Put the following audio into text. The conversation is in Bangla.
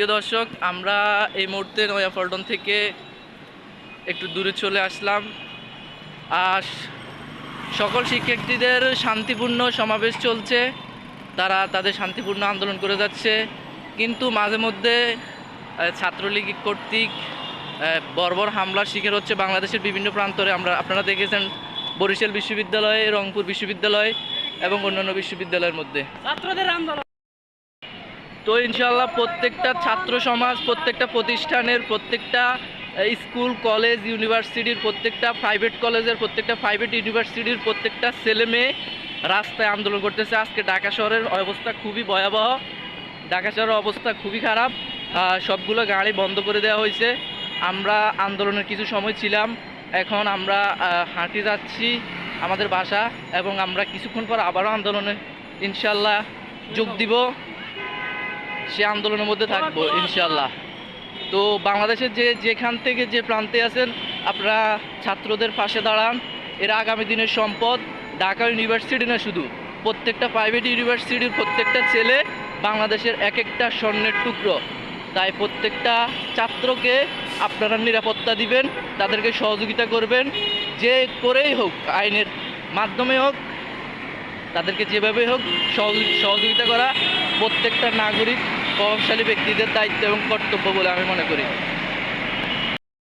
প্রিয় দর্শক, আমরা এই মুহূর্তে নয়াপল্টন থেকে একটু দূরে চলে আসলাম। আর সকল শিক্ষার্থীদের শান্তিপূর্ণ সমাবেশ চলছে। তারা তাদের শান্তিপূর্ণ আন্দোলন করে যাচ্ছে। কিন্তু মাঝে মধ্যে ছাত্রলীগ কর্তৃক বর্বর হামলার শিকার হচ্ছে বাংলাদেশের বিভিন্ন প্রান্তরে। আমরা, আপনারা দেখেছেন বরিশাল বিশ্ববিদ্যালয়, রংপুর বিশ্ববিদ্যালয় এবং অন্যান্য বিশ্ববিদ্যালয়ের মধ্যে। ছাত্রদের আন্দোলন। তো ইনশাল্লাহ প্রত্যেকটা ছাত্র সমাজ, প্রত্যেকটা প্রতিষ্ঠানের, প্রত্যেকটা স্কুল, কলেজ, ইউনিভার্সিটির, প্রত্যেকটা প্রাইভেট কলেজের, প্রত্যেকটা প্রাইভেট ইউনিভার্সিটির প্রত্যেকটা ছেলে মেয়ে রাস্তায় আন্দোলন করতেছে। আজকে ঢাকা শহরের অবস্থা খুবই ভয়াবহ। ঢাকা শহরের অবস্থা খুবই খারাপ। সবগুলো গাড়ি বন্ধ করে দেওয়া হয়েছে। আমরা আন্দোলনের কিছু সময় ছিলাম। এখন আমরা হাঁটে যাচ্ছি আমাদের বাসা এবং আমরা কিছুক্ষণ পর আবারও আন্দোলনে ইনশাল্লাহ যোগ দিব। সে আন্দোলনের মধ্যে থাকব ইনশাল্লাহ তো বাংলাদেশের যে, যেখান থেকে যে প্রান্তে আছেন, আপনারা ছাত্রদের পাশে দাঁড়ান। এরা আগামী দিনের সম্পদ, ঢাকা ইউনিভার্সিটি না শুধু, প্রত্যেকটা প্রাইভেট ইউনিভার্সিটির প্রত্যেকটা ছেলে বাংলাদেশের এক একটা স্বর্ণের টুকরো। তাই প্রত্যেকটা ছাত্রকে আপনারা নিরাপত্তা দিবেন, তাদেরকে সহযোগিতা করবেন, যে করেই হোক, আইনের মাধ্যমে হোক, তাদেরকে যেভাবে হোক সহযোগি- সহযোগিতা করা, প্রত্যেকটা নাগরিক প্রভাবশালী ব্যক্তিদের দায়িত্ব এবং কর্তব্য বলে আমি মনে করি।